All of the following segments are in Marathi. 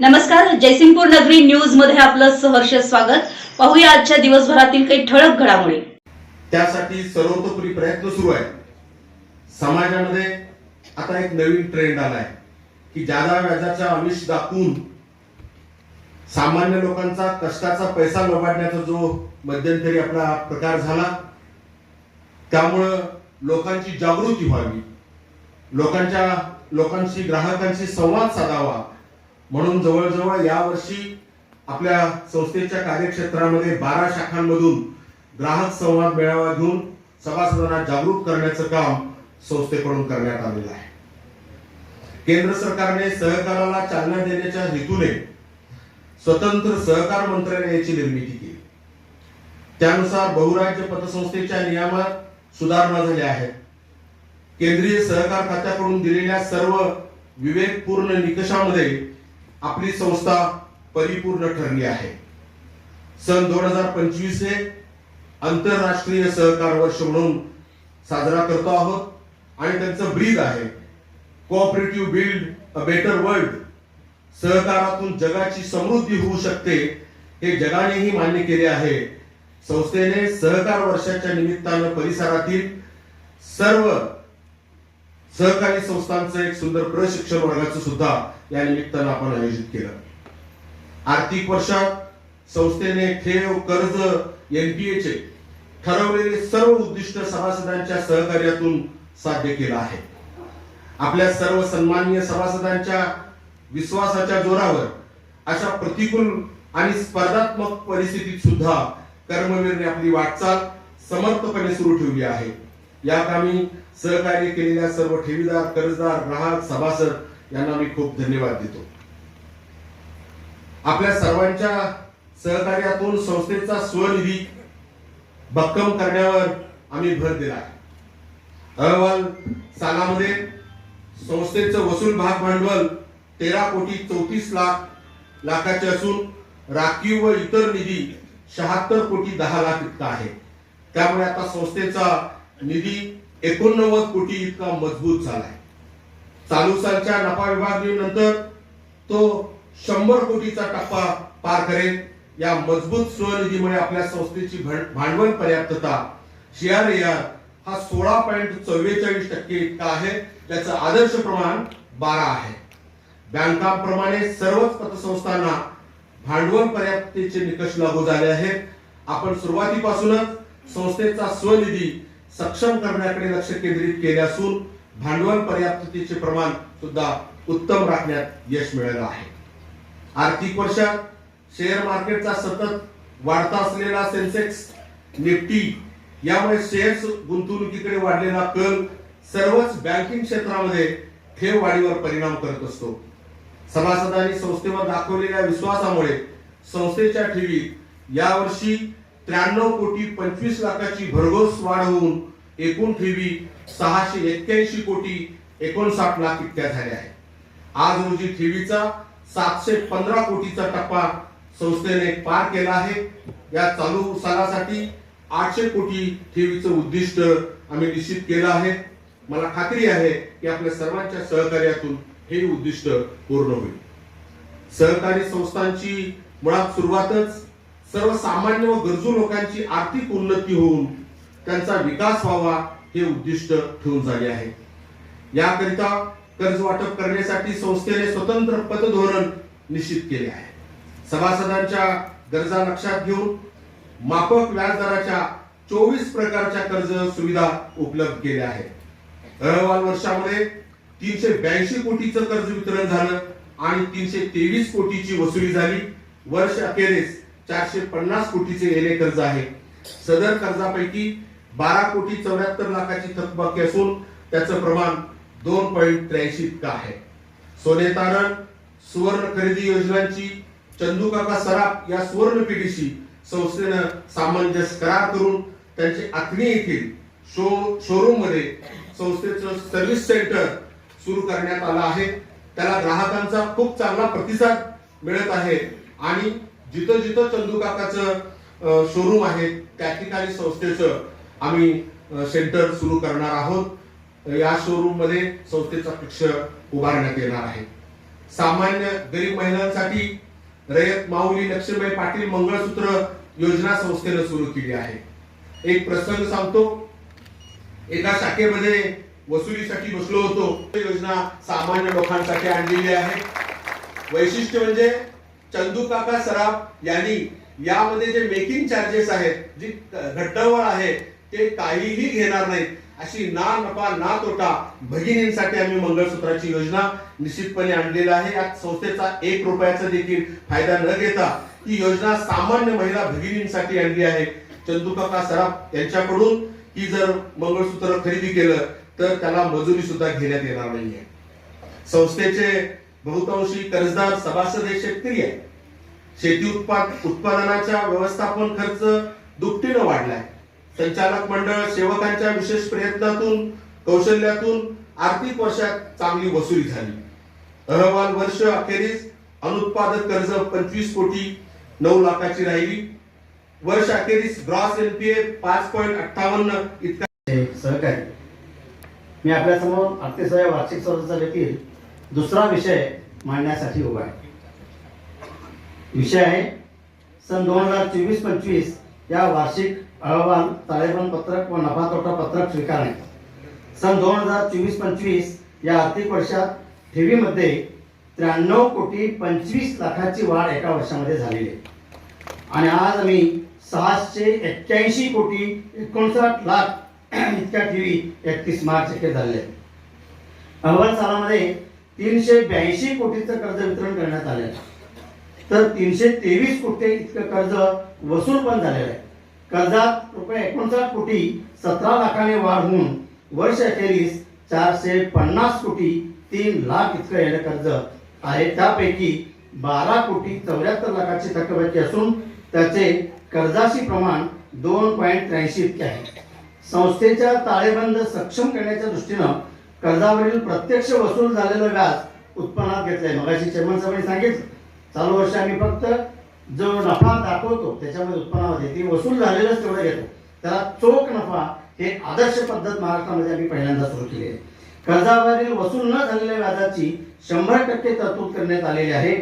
नमस्कार जयसिंगपूर नगरी न्यूजमध्ये आपलं सहर्ष स्वागत. पाहूया आजच्या दिवसभरातील काही ठळक घडामोडी. त्यासाठी सर्वतोपरी प्रयत्न सुरू आहे समाजामध्ये आता एक नवीन ट्रेंड आलाय की जादा व्याजाचा आमिष दाखवून सामान्य लोकांचा कष्टाचा पैसा लबाडण्याचा जो मध्यंतरी आपला प्रकार झाला त्यामुळं लोकांची जागृती व्हावी लोकांच्या लोकांशी ग्राहकांशी संवाद साधावा म्हणून जवळजवळ यावर्षी आपल्या संस्थेच्या कार्यक्षेत्रामध्ये बारा शाखांमधून ग्राहक संवाद मेळावा घेऊन सभासदांना जागरूक करण्याचं काम संस्थेकडून करण्यात आलेलं आहे. केंद्र सरकारने सहकाराला चालना देण्याच्या हेतूने स्वतंत्र सहकार मंत्रालयाची निर्मिती केली. त्यानुसार बहुराज्य पतसंस्थेच्या नियमात सुधारणा झाल्या आहेत. केंद्रीय सहकार खात्याकडून दिलेल्या सर्व विवेकपूर्ण निकषामध्ये आपली संस्था परिपूर्ण ठरली आहे. सन दोन हजार पंचवीस हे आंतरराष्ट्रीय सहकार वर्ष म्हणून साजरा करतो आहोत. आणि त्यांचं ब्रीद आहे. Cooperative build a better world सहकारातून जगाची समृद्धी होऊ शकते हे जगानेही मान्य केले आहे. संस्थेने सहकार वर्षाच्या निमित्तानं परिसरातील सर्व सहकारी संस्थांचं एक सुंदर प्रशिक्षण वर्गाचं सुद्धा या निमित्तानं आपण आयोजित केलं. आर्थिक वर्षात संस्थेने ठेव कर्ज एनपीएचे ठरवलेले सर्व उद्दिष्ट सभासदांच्या सहकार्यातून साध्य केलं आहे. आपल्या सर्व सन्माननीय सभासदांच्या विश्वासाच्या जोरावर अशा प्रतिकूल आणि स्पर्धात्मक परिस्थितीत सुद्धा कर्मवीरने आपली वाटचाल समर्थपणे सुरू ठेवली आहे. या कामी सहकार्य केलेल्या सर्व ठेवीदार कर्जदार ग्राहक सभासद यांना मी खूप धन्यवाद देतो. आपल्या सर्वांच्या सहकार्यातून संस्थेचा स्वनिधी भक्कम करण्यावर आम्ही भर दिला आहे. अहवाल सालामध्ये संस्थेचं वसूल भाग भांडवल तेरा कोटी चौतीस लाख लाखाचे असून राखीव व इतर निधी शहात्तर कोटी दहा लाख इतका आहे. त्यामुळे आता संस्थेचा निधी एकोणनव्वद कोटी इतका मजबूत झालाय. चालू सालच्या नफा विभागणीनंतर तो शंभर कोटीचा टप्पा पार करेल. या मजबूत स्वनिधीमुळे आपल्या संस्थेची भांडवल पर्याप्तता शेअर हा सोळा पॉईंट चव्वेचाळीस टक्के इतका आहे त्याचं आदर्श प्रमाण बारा आहे. बँकांप्रमाणे सर्वच पतसंस्थांना भांडवल पर्याप्ततेचे निकष लागू झाले आहेत. आपण सुरुवातीपासूनच संस्थेचा स्वनिधी सक्षम करण्याकडे लक्ष केंद्रित केले असून भांडवल पर्याप्ततेचे प्रमाण सुद्धा उत्तम राखण्यात यश मिळालं आहे. आर्थिक वर्षात शेअर मार्केटचा सतत वाढता असलेला सेन्सेक्स निफ्टी यामुळे शेअर्स गुंतवणुकीकडे वाढलेला कल सर्वच बँकिंग क्षेत्रामध्ये ठेव वाढीवर परिणाम करत असतो. सभासदांनी संस्थेवर दाखवलेल्या विश्वासामुळे संस्थेच्या ठेवीत यावर्षी त्र्याण्णव कोटी पंचवीस लाखाची भरघोस वाढ होऊन एकूण ठेवी सहाशे एक्क्याऐंशी कोटी एकोणसाठ लाख इतक्या झाल्या आहेत. आज रोजी ठेवीचा सातशे पंधरा कोटीचा टप्पा संस्थेने पार केला आहे. या चालू सालासाठी आठशे कोटी ठेवीचं उद्दिष्ट आम्ही निश्चित केलं आहे. मला खात्री आहे की आपल्या सर्वांच्या सहकार्यातून हे उद्दिष्ट पूर्ण होईल. सहकारी संस्थांची मुळात सुरुवातच सर्वसामान्य व गरजू लोकांची आर्थिक उन्नती होऊन त्यांचा विकास व्हावा हे उद्दिष्ट ठेवून झाले आहे. याकरिता कर्ज वाटप करण्यासाठी संस्थेने स्वतंत्र पतधोरण निश्चित केले आहे. सभासदांच्या गरजा लक्षात घेऊन माफक व्याजदराच्या चोवीस प्रकारच्या कर्ज सुविधा उपलब्ध केल्या आहेत. अहवाल वर्षामध्ये तीनशे ब्याऐंशी कोटीचं कर्ज वितरण झालं आणि तीनशे तेवीस कोटीची वसुली झाली. वर्ष अखेरीस चारशे पन्नास कोटीचे येणे कर्ज आहे. सदर कर्जापैकी बारा कोटी चौऱ्याहत्तर लाखाची थकबाकी असून त्याचं प्रमाण दोन पॉईंट त्र्याऐंशी इतकं आहे. सोने तारण सुवर्ण खरेदी योजनांची चंदूकाका सराफ या सुवर्ण पिढीशी संस्थेनं सामंजस्य करार करून त्यांचे आखणी येथील शो शोरूममध्ये संस्थेचं सर्व्हिस सेंटर सुरू करण्यात आलं आहे. त्याला ग्राहकांचा खूप चांगला प्रतिसाद मिळत आहे आणि जिथं जिथं चंदू काकाचं शोरूम आहे त्या ठिकाणी संस्थेचं आम्ही सेंटर सुरू करणार आहोत. या शोरूममध्ये संस्थेचा कक्ष उभारण्यात येणार आहे. सामान्य गरीब महिलांसाठी रयत माऊली लक्ष्मीबाई पाटील मंगळसूत्र योजना संस्थेनं सुरू केली आहे. एक प्रसंग सांगतो. एका शाखेमध्ये वसुलीसाठी बसलो होतो. योजना सामान्य लोकांसाठी आणलेली आहे. वैशिष्ट्य म्हणजे चंदू काका सराफ यांनी यामध्ये जे मेकिंग चार्जेस आहेत जी घट्टवळ आहे ते काहीही घेणार नाहीत. अशी ना नफा ना तोटा भगिनींसाठी आम्ही मंगळसूत्राची योजना निश्चितपणे आणलेली आहे. या संस्थेचा एक रुपयाचा देखील फायदा न घेता ही योजना सामान्य महिला भगिनींसाठी आणली आहे. चंदूकाका सराफ यांच्याकडून ही जर मंगळसूत्र खरेदी केलं तर त्याला मजुरी सुद्धा घेण्यात येणार नाहीये. संस्थेचे बहुतांशी कर्जदार सभासद हे शेतकरी आहे शेती उत्पाद उत्पादनाच्या व्यवस्थापन खर्च दुपटीनं वाढलाय. संचालक मंडळ सेवकांच्या विशेष प्रयत्नातून कौशल्यातून आर्थिक वर्षात चांगली वसुली झाली. अहवाल वर्ष अखेरीस अनुत्पादक कर्ज पंचवीस कोटी नऊ लाखाची राहिली. वर्ष अखेरीस ग्रॉस एनपीए पाच पॉईंट अठ्ठावन्न इतका सहकारी. मी आपल्यासमोर अतिशय वार्षिक स्पर्धेचा देखील दुसरा विषय मांडण्यासाठी उभा आहे. विषय आहे सन दोन हजार चोवीस पंचवीस या वार्षिक अहवाल ताळेबंद पत्रक व नफा तोटा पत्रक स्वीकारणे. सन दोन हजार चोवीस पंचवीस या आर्थिक वर्षात ठेवीमध्ये त्र्याण्णव कोटी पंचवीस लाखाची वाढ एका वर्षामध्ये झालेली आहे. आणि आज आम्ही सहाशे एक्क्याऐंशी कोटी एकोणसाठ लाख इतक्या ठेवी एकतीस मार्च अखेर झालेल्या आहेत अहवाल सालामध्ये तीनशे ब्याऐंशी कोटीचं कर्ज वितरण करण्यात आलेलं आहे. तर तीनशे तेवीस कोटी इतकं कर्ज वसूल पण झालेलं आहे. कर्जात रुपये एकोणसाठ कोटी सतरा लाखाने वाढ होऊन वर्ष अखेरीस चारशे पन्नास कोटी तीन लाख इतकं येणं कर्ज आहे. त्यापैकी बारा कोटी चौऱ्याहत्तर लाखाची थकबाकी असून त्याचे कर्जाशी प्रमाण दोन पॉईंट त्र्याऐंशी इतके आहे. संस्थेच्या ताळेबंद सक्षम करण्याच्या दृष्टीनं कर्जावरील प्रत्यक्ष वसूल झालेलं व्याज उत्पन्नात घेतलंय. मगाशी चेअरमन साहेबांनी सांगितलं. चालू वर्ष आम्ही फक्त जो नफा दाखवतो त्याच्यामध्ये उत्पन्नामध्ये ते वसूल झालेलंच तेवढं घेतो. त्याला चोख नफा हे आदर्श पद्धत महाराष्ट्रामध्ये आम्ही पहिल्यांदा सुरू केली आहे. कर्जावरील वसूल न झालेल्या व्याजाची शंभर टक्के तरतूद करण्यात आलेली आहे.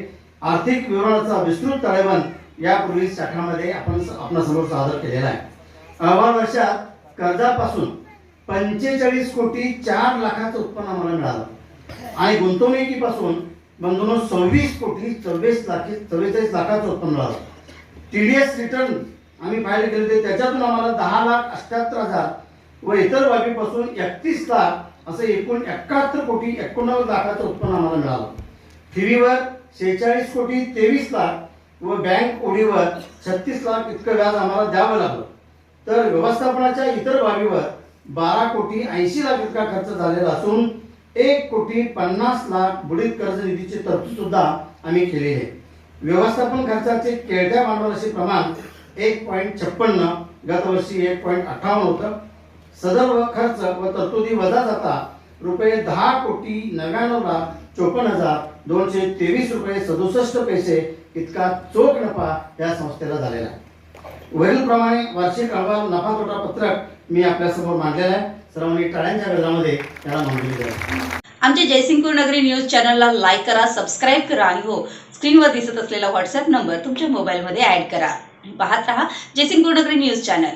आर्थिक विवरणाचा विस्तृत ताळेबंद यापूर्वी शाखामध्ये आपण आपणासमोर सादर केलेला आहे. अहवाल वर्षात कर्जापासून पंचेचाळीस कोटी चार लाखाचं उत्पन्न आम्हाला मिळालं. आणि गुंतवणुकीपासून बंधून सव्वीस कोटी चव्वीस लाखी चव्वेचाळीस लाखाचं उत्पन्न मिळालं टी डी एस रिटर्न आम्ही फाईल केले होते. त्याच्यातून आम्हाला दहा लाख अठ्याहत्तर हजार व इतर बाबीपासून एकतीस लाख असं एकूण एकाहत्तर कोटी एकोणनव्वद लाखाचं उत्पन्न आम्हाला मिळालं. ठेवीवर शेहेचाळीस कोटी तेवीस लाख व बँक ओढीवर छत्तीस लाख इतकं व्याज आम्हाला द्यावं लागलं. तर व्यवस्थापनाच्या इतर बाबीवर बारा कोटी ऐंशी लाख इतका खर्च झालेला असून एक कोटी पन्नास लाख बुडीत कर्ज निधीची तरतूद सुद्धा आम्ही केली आहे व्यवस्थापन खर्चाचे खेळत्या भांडवलाचे प्रमाण एक पॉईंट छप्पन्न गतवर्षी एक पॉईंट अठ्ठावन्न होतं. सदर खर्च व तरतुदी वजा जाता रुपये दहा कोटी नव्याण्णव लाख चोपन्न हजार दोनशे तेवीस रुपये सदुसष्ट पैसे इतका चोख नफा या संस्थेला झालेला आहे. वरीलप्रमाणे वार्षिक अहवाल नफा तोटा पत्रक मी आपल्यासमोर मांडलेला आहे. सर्वांनी टाळ्यांच्या गजरामध्ये त्याला मंजुरी द्यावी आमच्या जयसिंगपूर नगरी न्यूज चॅनलला लाईक करा सबस्क्राईब करा आणि हो स्क्रीनवर दिसत असलेला व्हॉट्सअप नंबर तुमच्या मोबाईलमध्ये ॲड करा. पाहत रहा जयसिंगपूर नगरी न्यूज चॅनल.